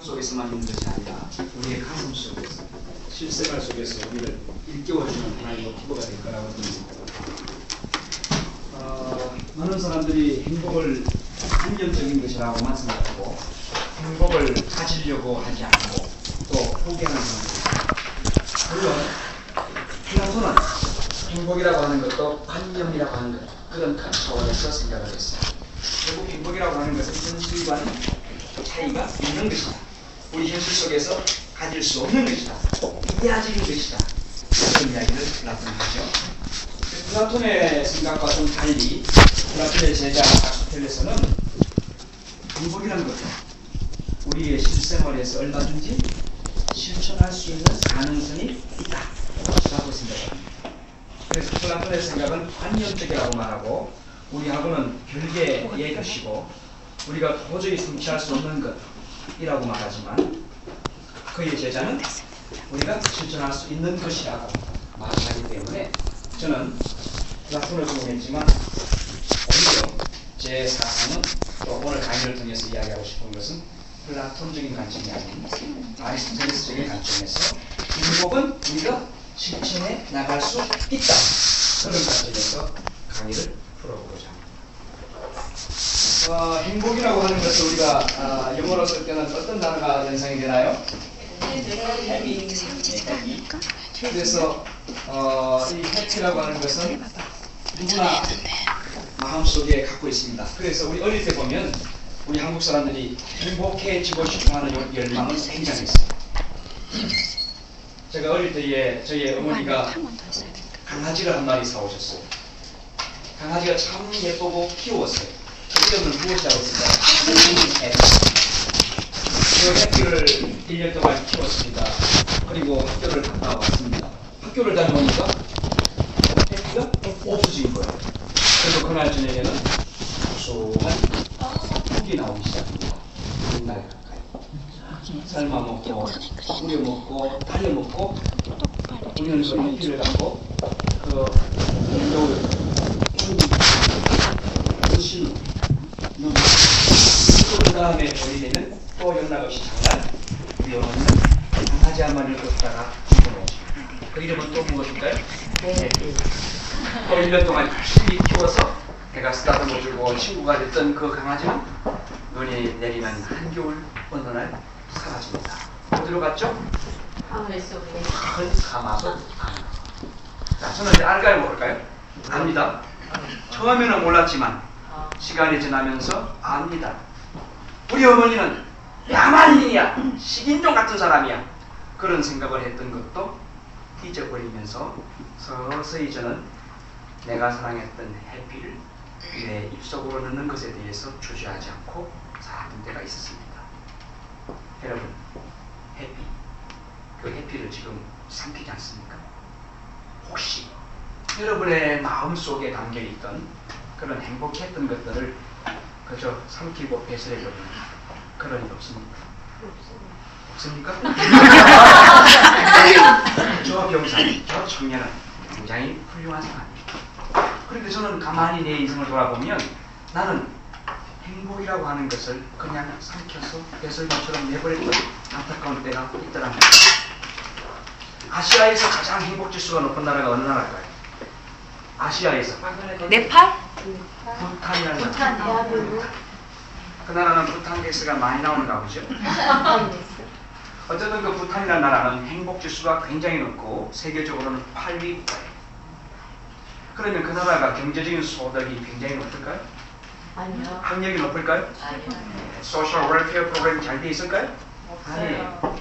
속에서만 있는 것이 아니라 우리의 가슴 속에서 실생활 속에서 우리를 일깨워주는 하나님의 기도가 될 거라고 듭니다. 어, 많은 사람들이 행복을 한정적인 것이라고만 생각하고 행복을 가지려고 하지 않고 또 포기하는 사람들이. 물론 플라톤은 행복이라고 하는 것도 관념이라고 하는 것 그런 큰 차원에서 생각을 했어요. 결국 행복이라고 하는 것은 현실과는 차이가 있는 것이다. 우리 현실 속에서 가질 수 없는 것이다. 이데아적인 것이다. 그런 이야기를 플라톤이 하죠. 플라톤의 생각과 좀 달리 플라톤의 제자 아스토텔레스는 행복이라는 것은 우리의 실생활에서 얼마든지 실천할 수 있는 가능성이 있다. 라고 생각합니다. 그래서 플라톤의 생각은 관념적이라고 말하고 우리하고는 별개의 것이고 우리가 도저히 성취할 수 없는 것이라고 말하지만 그의 제자는 우리가 실천할 수 있는 것이라고 말하기 때문에 저는 플라톤을 공부했지만 오히려 제 사상은 또 오늘 강의를 통해서 이야기하고 싶은 것은 플라톤적인 관점이 아닌 아리스토텔레스적인 관점에서 행복은 우리가 실천해 나갈 수 있다. 그런 관점에서 강의를 풀어보고자 합니다. 어, 행복이라고 하는 것을 우리가 아, 영어로 쓸 때는 어떤 단어가 연상이 되나요? 그래서 어, 이 해피라고 하는 것은 누구나 마음속에 갖고 있습니다. 그래서 우리 어릴 때 보면 우리 한국 사람들이 행복해지고 싶어하는 요- 열망은 굉장히 있어요. 제가 어릴 때에 저희 어머니가 강아지를 한 마리 사오셨어요. 강아지가 참 예쁘고 귀여웠어요. 그 이름은 무엇이라고 쓸까요? 해피. 그 해피를 1년 동안 키웠습니다. 그리고 학교를 갔다 왔습니다. 학교를 다녀오니까 해피가 없어진 거예요. 그래서 그날 저녁에는 소소한 국이 나오기 시작합니다. 옛날 가까이. 삶아 먹고, 우려 먹고, 달려 먹고, 그 해피를 갖고, 그, 겨울, 그신 그 다음에 버리되는 또 연락 없이 장난 어머니는 강아지 한 마리를 뒀다가 그 이름은 또 무엇일까요? 네. 또 1년 동안 열심히 키워서 내가 쓰다듬어 주고 친구가 됐던 그 강아지는 눈이 내리면 한겨울 어느 날 사라집니다 어디로 갔죠? 하늘 속에 큰 갑니다. 자, 저는 이제 알까요 모를까요? 압니다. 처음에는 몰랐지만 시간이 지나면서 압니다. 우리 어머니는 야만인이야, 식인종 같은 사람이야. 그런 생각을 했던 것도 잊어버리면서 서서히 저는 내가 사랑했던 해피를 내 입속으로 넣는 것에 대해서 주저하지 않고 살았던 때가 있었습니다. 여러분, 해피, 그 해피를 지금 삼키지 않습니까? 혹시 여러분의 마음 속에 담겨 있던 그런 행복했던 것들을 그저 삼키고 배설해버리는 그런 일 없습니까? 없습니까? 저 병사님, 저 청년은 굉장히 훌륭한 사람입니다. 그런데 저는 가만히 내 인생을 돌아보면 나는 행복이라고 하는 것을 그냥 삼켜서 배설물처럼 내버렸던 안타까운 때가 있더랍니다. 아시아에서 가장 행복 지수가 높은 나라가 어느 나라일까요? 아시아에서 네팔? 부탄이라는 나라. 부탄이요? 그 나라는 부탄 게스가 많이 나오는가 보죠. 어쨌든 그 부탄이라는 나라는 행복 지수가 굉장히 높고 세계적으로는 8위 국가예요. 그러면 그 나라가 경제적인 소득이 굉장히 높을까요? 아니요. 학력이 높을까요? 아니요. 소셜 웰페어 프로그램이 잘돼 있을까요? 없어요.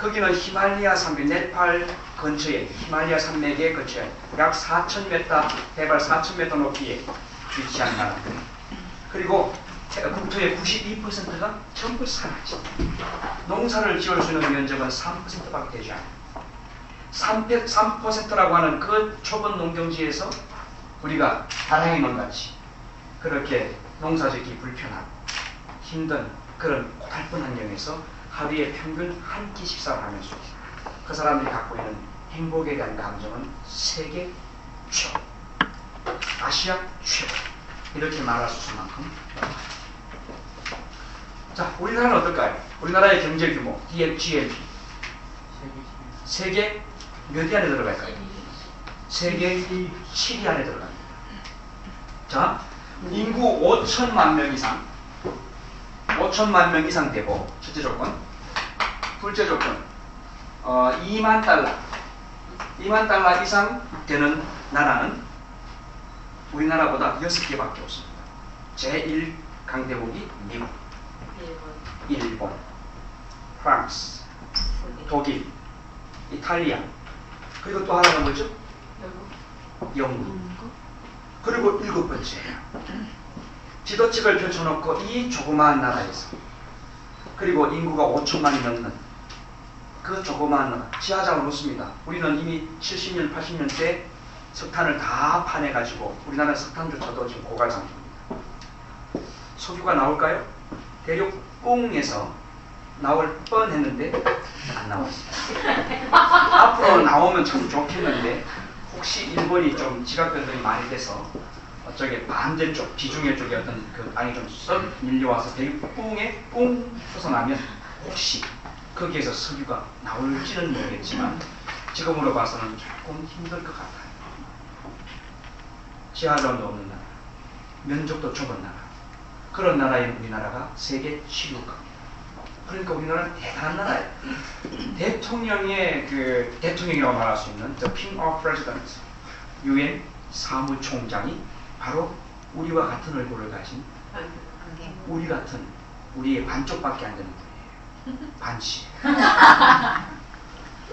거기는 히말리아 산맥, 네팔 근처에 히말리아 산맥의 근처에 약 4,000m, 해발 4,000m 높이에 위치한 나라입니다. 그리고 태- 국토의 92%가 전부 산이지. 농사를 지을 수 있는 면적은 3%밖에 되지 않아요. 3%, 3%라고 하는 그 좁은 농경지에서 우리가 다랑이만 같이 그렇게 농사짓기 불편하고 힘든 그런 고달픈 환경에서 하루에 평균 한 끼 식사를 하면서 그 사람들이 갖고 있는 행복에 대한 감정은 세계 최고, 아시아 최고 이렇게 말할 수 있을 만큼 자 우리나라는 어떨까요? 우리나라의 경제 규모 DFGNP 세계 몇 위 안에 들어갈까요? 세계 7위 안에 들어갑니다. 자, 인구 5천만 명 이상, 5천만 명 이상 되고 첫째 조건, 둘째 조건, 어, 2만 달러, 2만 달러 이상 되는 나라는 우리나라보다 6개밖에 없습니다. 제1 강대국이 미국, 일본, 프랑스, 독일, 이탈리아, 그리고 또 하나가 뭐죠? 영국. 그리고 일곱 번째예요. 지도책을 펼쳐놓고 이 조그마한 나라에서 그리고 인구가 5천만이 넘는 그 나라 지하장을 놓습니다. 우리는 이미 70년, 80년 대 석탄을 다 파내가지고 우리나라 석탄조차도 지금 고갈 상태입니다. 석유가 나올까요? 대륙 꽁에서 나올 뻔했는데 안 나왔습니다. 앞으로 나오면 참 좋겠는데 혹시 일본이 좀 지각 변동이 많이 돼서 어쩌게 반대쪽 비중의 쪽에 어떤 그 땅이 좀 썩 밀려와서 대륙 꽁에 꽁 솟아나면 혹시 거기에서 석유가 나올지는 모르겠지만 지금으로 봐서는 조금 힘들 것 같아요. 지하전도 없는 나라, 면적도 좁은 나라, 그런 나라인 우리나라가 세계 7위국입니다. 그러니까 우리나라는 대단한 나라예요. 대통령의 그 대통령이라고 말할 수 있는 the King of Presidents, 유엔 사무총장이 바로 우리와 같은 얼굴을 가진 우리 같은 우리의 반쪽밖에 안 되는 분이에요. 반치.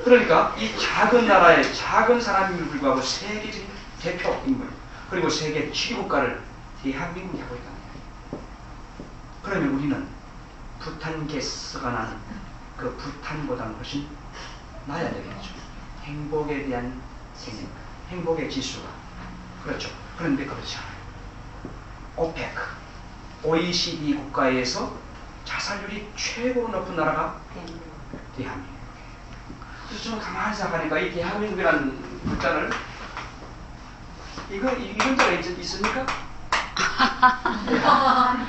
그러니까 이 작은 나라의 작은 사람임에도 불구하고 세계적인 대표 인물 그리고 세계 7위국가를 대한민국이 하고 있다는 거예요. 그러면 우리는 부탄 가스가 나는 그 부탄보다는 훨씬 나야 되겠죠. 행복에 대한 생각, 행복의 지수가 그렇죠. 그런데 그렇지 않아요. 오페크, OECD 국가에서 자살률이 최고로 높은 나라가 대한민국. 그래서 저는 가만히 생각하니까 이 대한민국이라는 글자를 이거 이런 자가 있, 있습니까?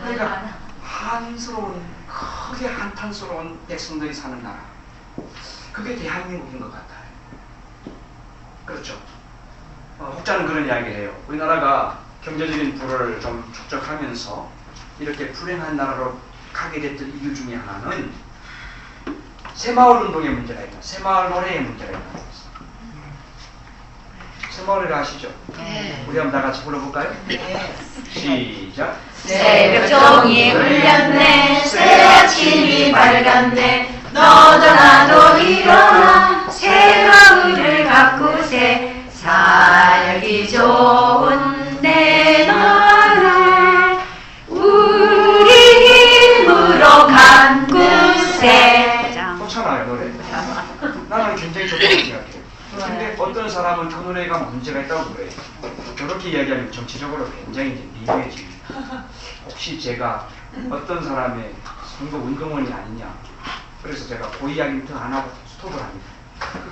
그러니까 한스러운 크게 한탄스러운 백성들이 사는 나라. 그게 대한민국인 것 같아요. 그렇죠. 어, 혹자는 그런 이야기를 해요. 우리나라가 경제적인 부를 좀 축적하면서 이렇게 불행한 나라로 가게 됐던 이유 중에 하나는 새마을 운동의 문제가 있다. 새마을 노래의 문제가 있다. 새마을을 아시죠? 네. 우리 한번 다 같이 불러볼까요? 시작. 새벽 종이 울렸네 새 아침이 밝았네 너도 나도 일어나 새 마음을 가꾸세 살기 좋은 사람은 그 노래가 문제가 있다고 그래요. 저렇게 이야기하면 정치적으로 굉장히 미묘해집니다. 혹시 제가 어떤 사람의 선거 운동원이 아니냐. 그래서 제가 그 이야기는 더안 하고 스톱을 합니다.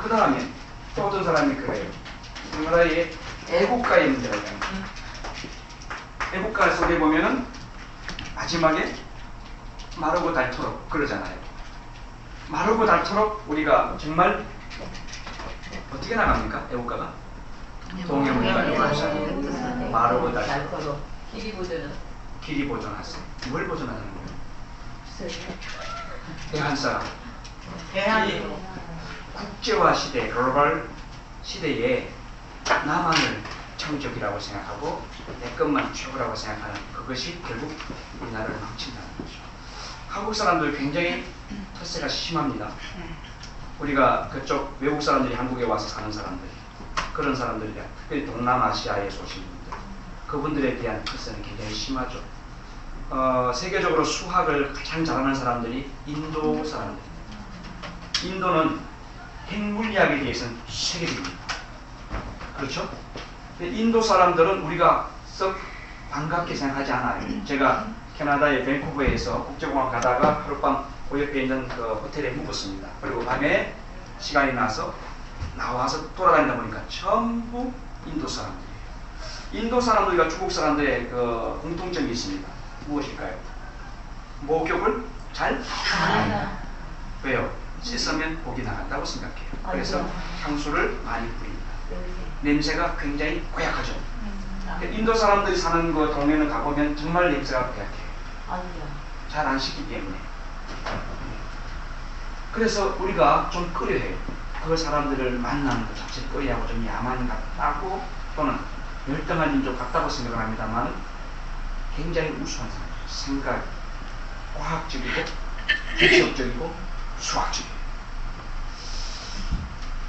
그 다음에 또 어떤 사람이 그래요. 우리나라의 애국가의 문제가 있다는 거예요. 애국가 속에 보면은 마지막에 마르고 닳도록 그러잖아요. 마르고 닳도록 우리가 정말 어떻게 나갑니까? 애국가가? 동해문과 마르고 닳도록 길이 보전은 길이 보존하세요. 뭘 보존하는 거예요? 대한 사람. 이 국제화 시대, 글로벌 시대에 나만을 창조이라고 생각하고 내 것만 최고라고 생각하는 그것이 결국 우리나라를 망친다는 거죠. 한국 사람들 굉장히 텃세가 심합니다. 우리가 그쪽 외국 사람들이 한국에 와서 사는 사람들, 그런 사람들이 특별히 동남아시아에서 오신 분들, 그분들에 대한 텃세는 굉장히 심하죠. 어, 세계적으로 수학을 가장 잘하는 사람들이 인도 사람들. 인도는 핵물리학에 대해서는 세계적입니다. 그렇죠? 근데 인도 사람들은 우리가 썩 반갑게 생각하지 않아요. 제가 캐나다의 밴쿠버에서 국제공항 가다가 하룻밤 그 옆에 있는 그 호텔에 묵었습니다. 그리고 밤에 시간이 나서 나와서 돌아다니다 보니까 전부 인도 사람들이에요. 인도 사람들과 중국 사람들의 그 공통점이 있습니다. 무엇일까요? 목욕을 잘 나간다. 왜요? 씻으면 복이 나간다고 생각해요. 그래서 향수를 많이 뿌립니다. 냄새가 굉장히 고약하죠. 인도 사람들이 사는 그 동네는 가보면 정말 냄새가 고약해요. 잘 안 씻기 때문에. 그래서 우리가 좀 꺼려해요. 그 사람들을 만나는 것 자체 꺼려하고 좀 야만 같다고 또는 열등한 민족 같다고 생각을 합니다만 굉장히 우수한 사람. 생각, 과학적이고 기적적이고 수학적이고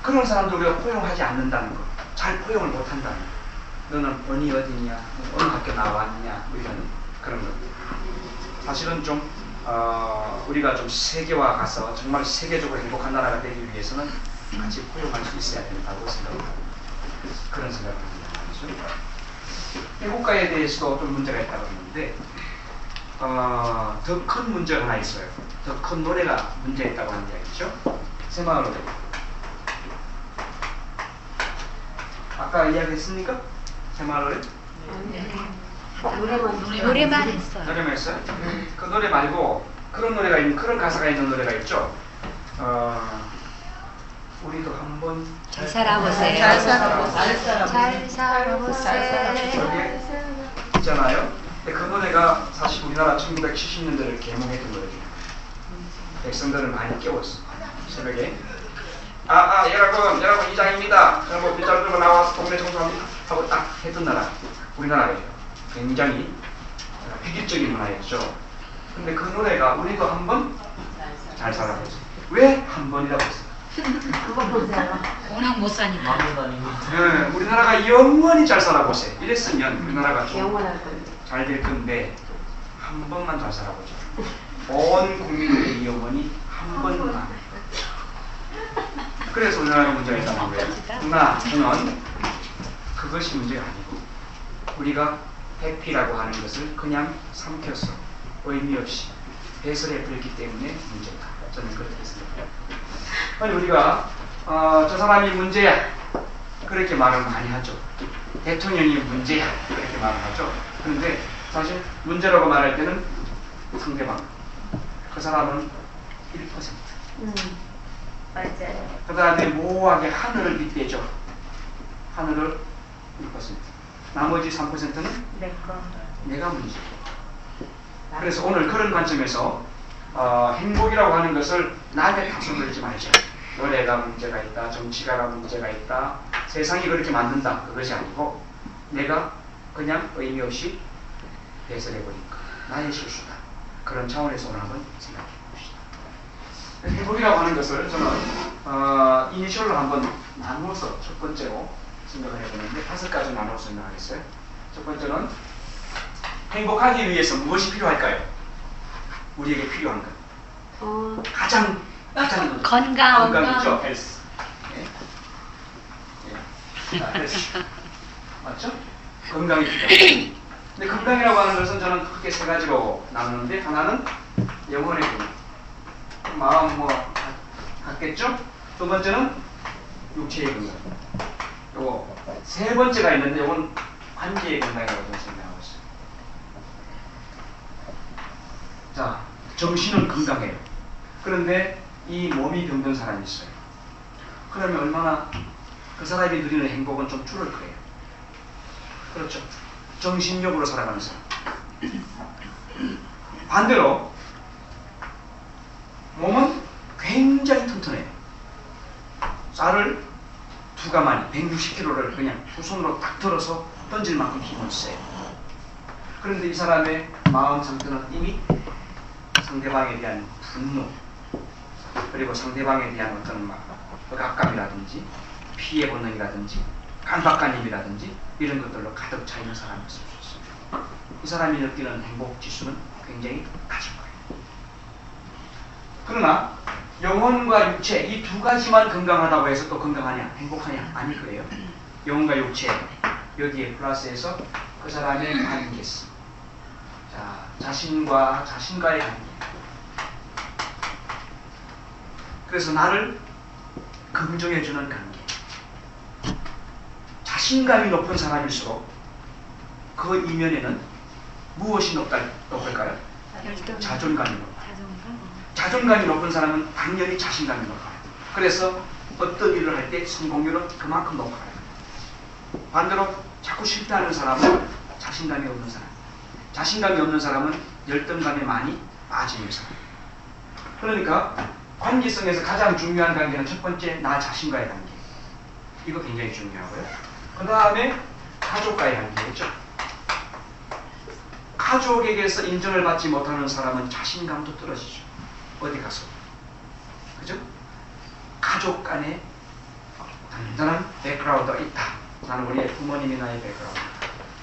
그런 사람들 우리가 포용하지 않는다는 것, 잘 포용을 못한다는 것. 너는 번이 어디냐, 어느 학교 나왔냐, 뭐 이런 그런 것. 사실은 좀 어, 우리가 좀 세계화 가서 정말 세계적으로 행복한 나라가 되기 위해서는 같이 포용할 수 있어야 된다고 생각합니다. 그런 생각을 합니다. 그렇죠? 애국가에 대해서도 좀 문제가 있다고 했는데 어, 더 큰 문제가 하나 있어요. 더 큰 노래가 문제 있다고 하는 이야기죠. 새마을 노래. 아까 이야기했습니까? 새마을 노래? 노래만 노래만 했어요. 노래만 했어요? 그 노래 말고 그런 노래가 있는 그런 가사가 있는 노래가 있죠. 어, 우리도 한번 잘 살아보세요. 잘 살아보세요. 잘 살아보세요. 저게 있잖아요. 근데 그 노래가 사실 우리나라 1970년대를 개몽했던 노래죠. 백성들을 많이 깨웠어. 새벽에. 아, 아, 여러분, 여러분, 이장입니다. 여러분, 빗자루 들고 나와서 동네 청소합니다. 하고 딱 했던 나라. 우리나라예요. 굉장히 어, 획일적인 문화였죠. 근데 그 노래가 우리도 한번 잘 살아보세요. 왜한 번이라고 했어요? 그거 보세요. 워낙 못 사니까. 네, 우리나라가 영원히 잘 살아보세요. 이랬으면 우리나라가 좀 영원할 건데. 잘될 건데 한 번만 잘 살아보죠. 온 국민들의 영혼이 한 번만. 그래서 우리나라가 문제가 있다는 거예요. 그러나 저는 그것이 문제가 아니고 우리가 해피라고 하는 것을 그냥 삼켜서 의미 없이 배설해 버렸기 때문에 문제다. 저는 그렇게 생각해요. 아니 우리가 어, 저 사람이 문제야 그렇게 말을 많이 하죠. 대통령이 문제야 그렇게 말을 하죠. 그런데 사실 문제라고 말할 때는 상대방 그 사람은 1%. 음. 맞아요. 그 다음에 모호하게 하늘을 빗대죠. 하늘을 1%. 나머지 3%는 내 거. 내가 문제. 그래서 오늘 그런 관점에서 어, 행복이라고 하는 것을 나에게 다 손들지 말자. 노래가 문제가 있다, 정치가 문제가 있다, 세상이 그렇게 만든다. 그것이 아니고 내가 그냥 의미 없이 배설해버린 것. 나의 실수다. 그런 차원에서 오늘 한번 생각해 봅시다. 행복이라고 하는 것을 저는 어, 이니셜로 한번 나누어서 첫 번째로 생각을 해보는데 다섯 가지 나누어서 생각하겠어요. 첫 번째는 행복하기 위해서 무엇이 필요할까요? 우리에게 필요한 것. 어, 가장 가장 건강. 건강이죠. 헬스. 예. 예. 아, 헬스. 맞죠? 건강이 필요해요. 근데 건강이라고 하는 것은 저는 크게 세 가지로 나누는데 하나는 영혼의 건강. 마음 뭐 같- 같겠죠? 두 번째는 육체의 건강. 요거 세 번째가 있는데 이건 관계의 건강이라고 생각하고 있어요. 자, 정신은 건강해요. 그런데 이 몸이 병든 사람이 있어요. 그러면 얼마나 그 사람이 누리는 행복은 좀 줄을 거예요. 그렇죠. 정신력으로 살아가는 사람. 반대로 몸은 굉장히 튼튼해요. 쌀을 160kg를 그냥 두 손으로 딱 들어서 던질 만큼 힘을 써요. 그런데 이 사람의 마음 상태는 이미 상대방에 대한 분노 그리고 상대방에 대한 어떤 막 억압감이라든지 피해 본능이라든지 깜박간임이라든지 이런 것들로 가득 차 있는 사람일 수 있습니다. 이 사람이 느끼는 행복 지수는 굉장히 낮은 거예요. 그러나 영혼과 육체 이 두 가지만 건강하다고 해서 또 건강하냐 행복하냐 아닐 거예요. 영혼과 육체 여기에 플러스해서 그 사람의 관계성 자 자신과 자신과의 관계 그래서 나를 긍정해주는 관계 자신감이 높은 사람일수록 그 이면에는 무엇이 높다, 높을까요? 자존감이 높아요. 자존감. 자존감이 높은 사람은 당연히 자신감이 높아요. 그래서 어떤 일을 할 때 성공률은 그만큼 높아요. 반대로 자꾸 실패하는 사람은 자신감이 없는 사람. 자신감이 없는 사람은 열등감에 많이 빠지는 사람. 그러니까 관계성에서 가장 중요한 관계는 첫 번째 나 자신과의 관계. 이거 굉장히 중요하고요. 그 다음에 가족과의 관계겠죠. 가족에게서 인정을 받지 못하는 사람은 자신감도 떨어지죠. 어디 가서. 그죠? 가족 간에 단단한 백그라운드가 있다. 나는 우리의 부모님이 나의 백그라운드.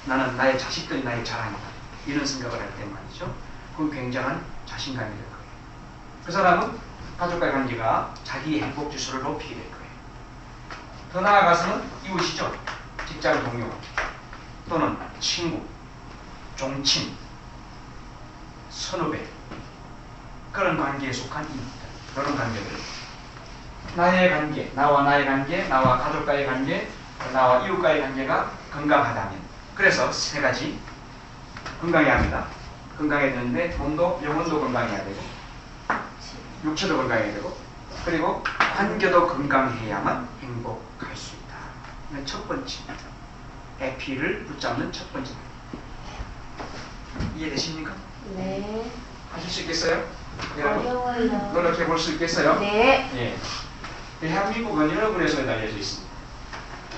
나는 나의 자식들이 나의 자랑이다. 이런 생각을 할 때 말이죠. 그건 굉장한 자신감이 될 거예요. 그 사람은 가족과의 관계가 자기의 행복 지수를 높이게 될 거예요. 더 나아가서는 이웃이죠. 직장 동료 또는 친구, 종친, 선후배 그런 관계에 속한 인물들 그런 관계들 나의 관계, 나와 나의 관계, 나와 가족과의 관계, 나와 이웃과의 관계가 건강하다면 그래서 세 가지 건강해야 합니다. 건강해야 되는데 몸도 영혼도 건강해야 되고 육체도 건강해야 되고 그리고 관계도 건강해야만 행복할 수 있다. 이건 첫 번째 에피를 붙잡는 첫 번째 이해되십니까? 네. 하실 수 있겠어요? 여러분. 노력해 볼 수 있겠어요? 네. 예. 대한민국은 여러 군데서 알려져 있습니다.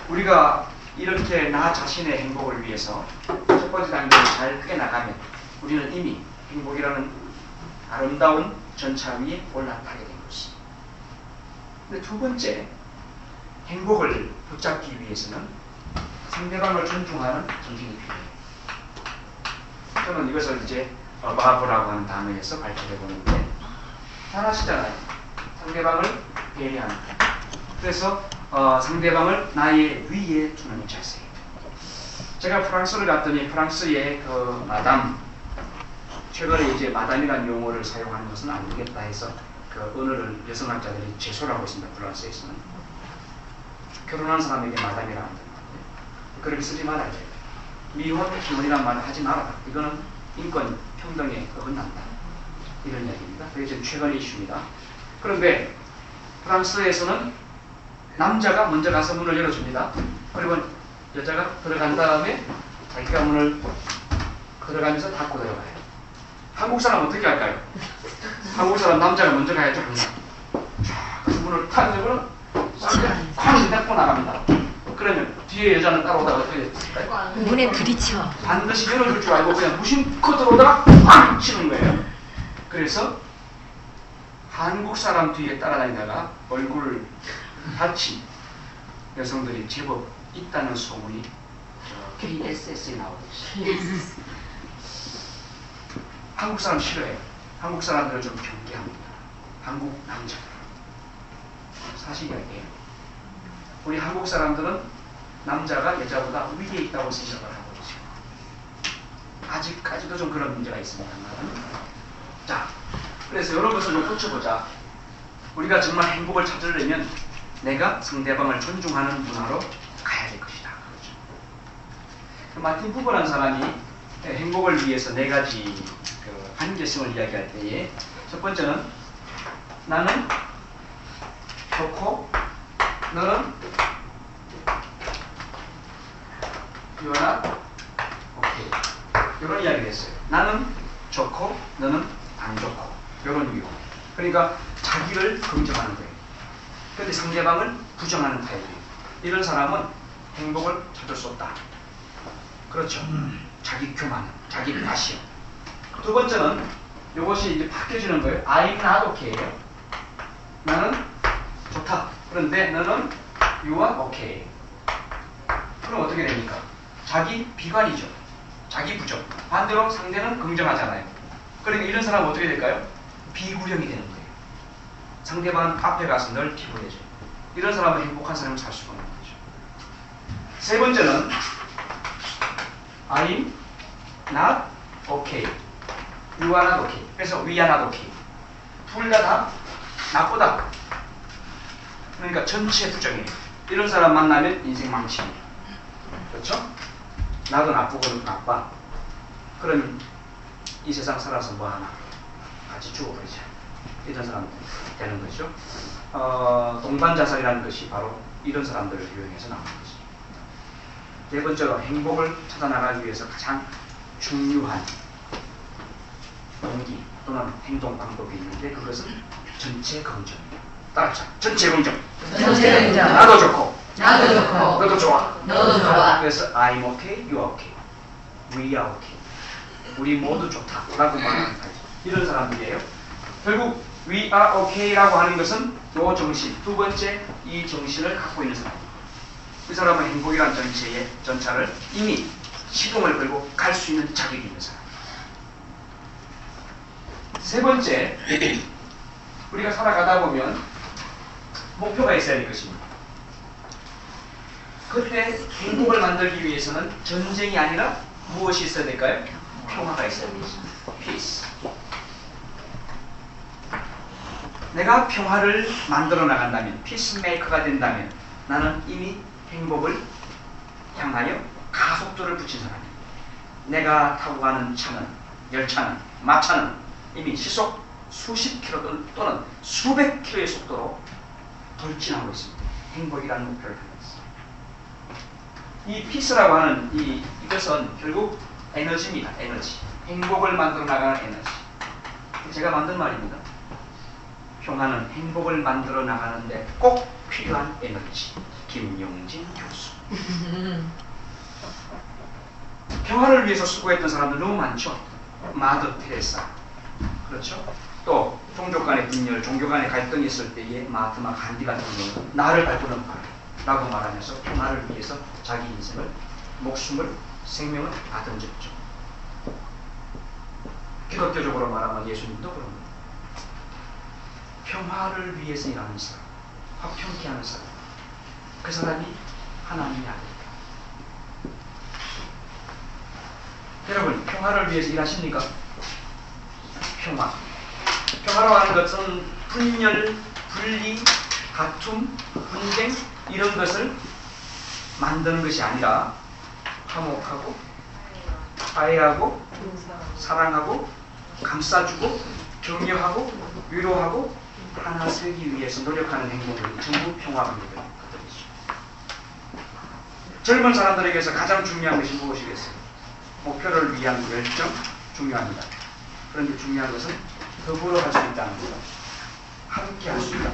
우리가 이렇게 나 자신의 행복을 위해서 첫 번째 단계를 잘 꿰나가면 우리는 이미 행복이라는 아름다운 전차 위에 올라타게 된 것이. 근데 두 번째, 행복을 붙잡기 위해서는 상대방을 존중하는 정신이 필요해요. 저는 이것을 이제 어, 마브라고 하는 단어에서 발표해 보는데 잘 아시잖아요. 상대방을 배려하는 것. 그래서 어, 상대방을 나의 위에 두는 자세. 제가 프랑스를 갔더니 프랑스의 그 마담 최근에 이제 마담이라는 용어를 사용하는 것은 안 되겠다 해서 그 언어를 여성학자들이 제소를 하고 있습니다. 프랑스에서는 결혼한 사람에게 마담이라 한다. 그렇게 쓰지 말아야 돼요. 미혼 기혼이란 말을 하지 말아라. 이거는 인권 평등에 어긋난다. 이런 이야기입니다. 그게 지금 최근의 이슈입니다. 그런데 프랑스에서는 남자가 먼저 가서 문을 열어줍니다. 그리고 여자가 들어간 다음에 자기가 문을 들어가면서 닫고 들어가요. 한국 사람 어떻게 할까요? 한국 사람 남자가 먼저 가야죠. 자, 그 문을 탁 열고 쾅 닫고 나갑니다. 뒤에 여자는 따라오다가 어떻게 될까요? 문에 부딪혀. 반드시 열어줄 줄 알고 그냥 무심코 들어오다가 팡 치는 거예요. 그래서 한국 사람 뒤에 따라다니다가 얼굴 다친 여성들이 제법 있다는 소문이 저 KSS에 나오듯이 한국 사람 싫어해요. 한국 사람들은 좀 경계합니다. 한국 남자들 사실 이야기예요. 우리 한국 사람들은 남자가 여자보다 위에 있다고 생각을 하고 있죠. 아직까지도 좀 그런 문제가 있습니다만. 자, 그래서 이런 것을 좀 고쳐보자. 우리가 정말 행복을 찾으려면 내가 상대방을 존중하는 문화로 가야 될 것이다. 그렇죠. 그 마틴 부버라는 사람이 행복을 위해서 네 가지 그 관계성을 이야기할 때에 첫 번째는 나는 좋고 너는 유나 오케이 이런 이야기를 했어요. 나는 좋고 너는 안 좋고 이런 이유. 그러니까 자기를 긍정하는 거예요. 그런데 상대방을 부정하는 타입이에요. 이런 사람은 행복을 찾을 수 없다. 그렇죠. 자기 교만, 자기 과시요. 두 번째는 이것이 이제 바뀌어지는 거예요. I'm not okay예요. 나는 좋다. 그런데 너는 you are okay. 그럼 어떻게 됩니까? 자기 비관이죠. 자기 부정. 반대로 상대는 긍정하잖아요. 그러니까 이런 사람은 어떻게 될까요? 비구령이 되는 거예요. 상대방 앞에 가서 널 기부해줘요. 이런 사람은 행복한 삶을 살 수가 없는 거죠. 세 번째는 I'm not okay. You are not okay. 그래서 we are not okay. 둘다 다 나쁘다. 그러니까 전체 부정이에요. 이런 사람 만나면 인생 망칩니다. 그렇죠? 나도 나쁘고 나빠. 그럼 이 세상 살아서 뭐 하나? 같이 죽어버리자. 이런 사람 되는 거죠. 어, 동반자살이라는 것이 바로 이런 사람들을 이용해서 나오는 거죠. 네 번째로 행복을 찾아 나가기 위해서 가장 중요한 동기 또는 행동 방법이 있는데 그것은 전체 긍정입니다. 따라서 전체 긍정. 전체 긍정. 나도 좋고 나도 좋고 너도 좋아. 너도 좋아. 그래서 I'm okay, you're okay, we are okay. 우리 모두 좋다라고 말하는 사람. 이런 사람들이에요. 결국 we are okay라고 하는 것은 요 정신, 두 번째 이 정신을 갖고 있는 사람입니다. 이 사람은 행복이란 전체의 전차를 이미 시동을 걸고 갈 수 있는 자격이 있는 사람. 세 번째, 우리가 살아가다 보면 목표가 있어야 될 것입니다. 그때 행복을 만들기 위해서는 전쟁이 아니라 무엇이 있어야 될까요? 평화가 있어야 되겠습니다. Peace. 내가 평화를 만들어 나간다면, 피스메이커가 된다면 나는 이미 행복을 향하여 가속도를 붙인 사람이에요. 내가 타고 가는 차는, 열차는, 마차는 이미 시속 수십 킬로 또는, 수백 킬로의 속도로 돌진하고 있습니다. 행복이라는 목표를. 이 피스라고 하는 이, 이것은 결국 에너지입니다. 에너지. 행복을 만들어 나가는 에너지. 제가 만든 말입니다. 평화는 행복을 만들어 나가는데 꼭 필요한 에너지. 김용진 교수. 평화를 위해서 수고했던 사람들 너무 많죠. 마더 테레사. 그렇죠? 또 종족 간의 분열, 종교 간의 갈등이 있을 때에 마하트마 간디 같은 경우는 나를 밟고는 라고 말하면서 평화를 위해서 자기 인생을, 목숨을, 생명을 다 던졌죠. 기독교적으로 말하면 예수님도 그런 겁니다. 평화를 위해서 일하는 사람, 화평케 하는 사람, 그 사람이 하나님이 아닐까. 여러분, 평화를 위해서 일하십니까? 평화. 평화라고 하는 것은 분열, 분리, 다툼, 분쟁 이런 것을 만드는 것이 아니라 화목하고 화해하고 사랑하고 감싸주고 격려하고 위로하고 하나 세기 위해서 노력하는 행동들이 전부 평화입니다. 젊은 사람들에게서 가장 중요한 것이 무엇이겠어요? 목표를 위한 열정 중요합니다. 그런데 중요한 것은 더불어 갈수 있다는 것, 함께 할 수 있다.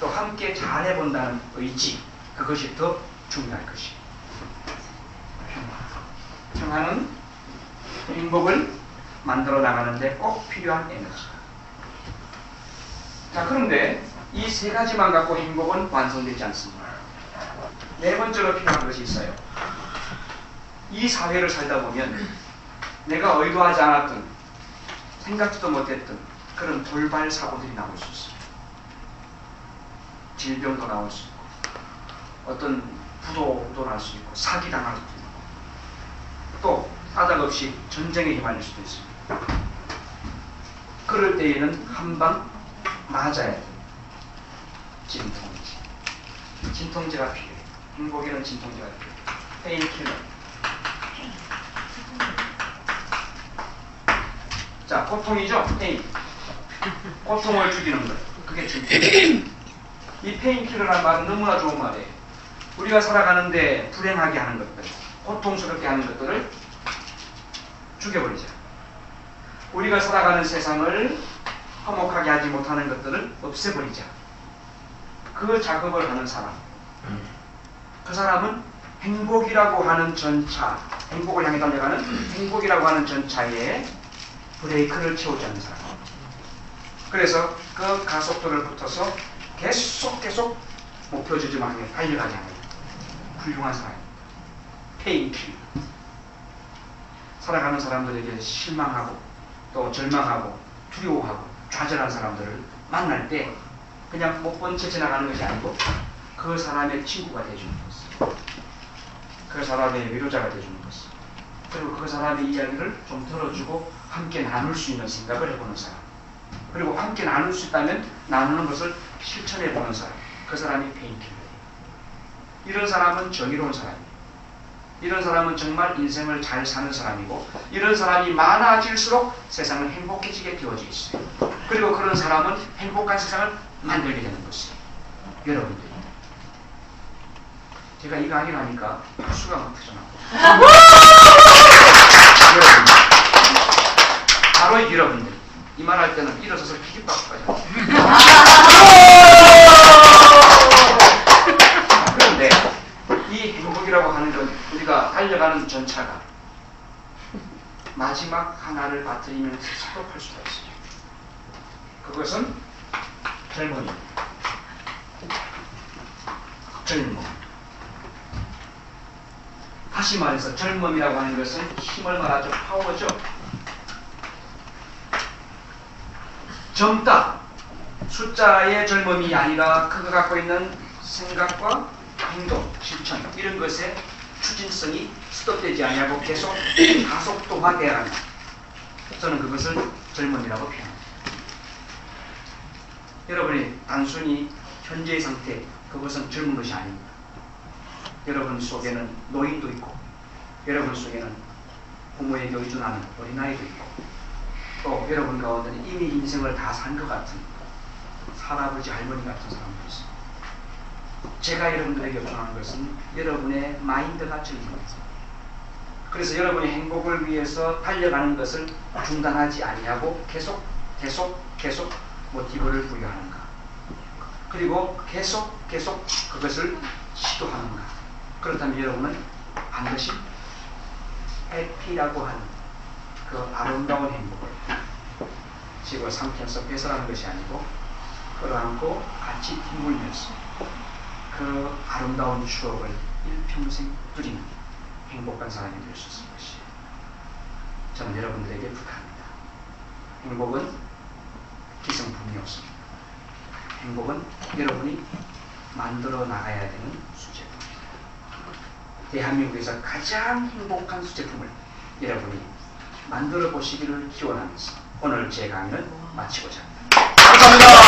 또 함께 잘해본다는 의지, 그것이 더 중요할 것이. 평화. 평화는 행복을 만들어 나가는데 꼭 필요한 에너지. 자, 그런데 이 세 가지만 갖고 행복은 완성되지 않습니다. 네 번째로 필요한 것이 있어요. 이 사회를 살다 보면 내가 의도하지 않았던 생각지도 못했던 그런 돌발 사고들이 나올 수 있어요. 질병도 나올 수 있고 어떤 부도도 날 수 있고 사기 당할 수도 있고 또 까닭 없이 전쟁에 휘말릴 수도 있습니다. 그럴 때에는 한 방 맞아야 돼요. 진통제. 진통제가 필요해요. 행복에는 진통제가 필요해요. 페인킬러. 자, 고통이죠? 페인. 고통을 죽이는 것. 그게 진통제. 이 페인킬러라는 말은 너무나 좋은 말이에요. 우리가 살아가는데 불행하게 하는 것들, 고통스럽게 하는 것들을 죽여버리자. 우리가 살아가는 세상을 화목하게 하지 못하는 것들을 없애버리자. 그 작업을 하는 사람. 그 사람은 행복이라고 하는 전차, 행복을 향해 달려가는 행복이라고 하는 전차에 브레이크를 채우지 않는 사람. 그래서 그 가속도를 붙어서 계속 계속 목표 지점을 향해 달려가지 않는 훌륭한 사람. 페인킬. 살아가는 사람들에게 실망하고 또 절망하고 두려워하고 좌절한 사람들을 만날 때 그냥 못본 채 지나가는 것이 아니고 그 사람의 친구가 되주는 것을 그 사람의 위로자가 되주는 것을 그리고 그 사람의 이야기를 좀 들어주고 함께 나눌 수 있는 생각을 해보는 사람 그리고 함께 나눌 수 있다면 나누는 것을 실천해 보는 사람 그 사람이 페인킬러예요 이런 사람은 정의로운 사람이에요 이런 사람은 정말 인생을 잘 사는 사람이고 이런 사람이 많아질수록 세상은 행복해지게 되어져 있어요. 그리고 그런 사람은 행복한 세상을 만들게 되는 것이에요. 여러분들. 제가 이 강의를 하니까 박수가 막 터져나오고 여러분들. 바로 여러분들. 이 말할 때는 일어서서 기립박수까지 하죠. 전차가 마지막 하나를 빠뜨리면서 스톱할 수가 있어요. 그것은 젊음입니다. 젊음. 다시 말해서 젊음이라고 하는 것은 힘을 말하죠. 파워죠. 젊다. 숫자의 젊음이 아니라 그가 갖고 있는 생각과 행동, 실천 이런 것의 추진성이 스톱되지 아니하고 계속 가속도화되어야 합니다. 저는 그것을 젊음이라고 표현합니다. 여러분이 단순히 현재의 상태 그것은 젊은 것이 아닙니다. 여러분 속에는 노인도 있고 여러분 속에는 부모에게 의존하는 어린아이도 있고 또 여러분 가운데는 이미 인생을 다 산 것 같은 할아버지 할머니 같은 사람도 있습니다. 제가 여러분들에게 요청하는 것은 여러분의 마인드가 젊습니다. 그래서 여러분의 행복을 위해서 달려가는 것을 중단하지 아니하고 계속 계속 계속 모티브를 부여하는가 그리고 계속 계속 그것을 시도하는가 그렇다면 여러분은 반드시 해피라고 하는 그 아름다운 행복을 지구와 삼켜서 배설하는 것이 아니고 끌어안고 같이 뒤물면서 그 아름다운 추억을 일평생 누리는 행복한 사람이 될 수 있을 것이에요. 저는 여러분들에게 부탁합니다. 행복은 기성품이 없습니다. 행복은 여러분이 만들어 나가야 되는 수제품입니다. 대한민국에서 가장 행복한 수제품을 여러분이 만들어 보시기를 기원하면서 오늘 제 강의를 마치고자 합니다. 감사합니다.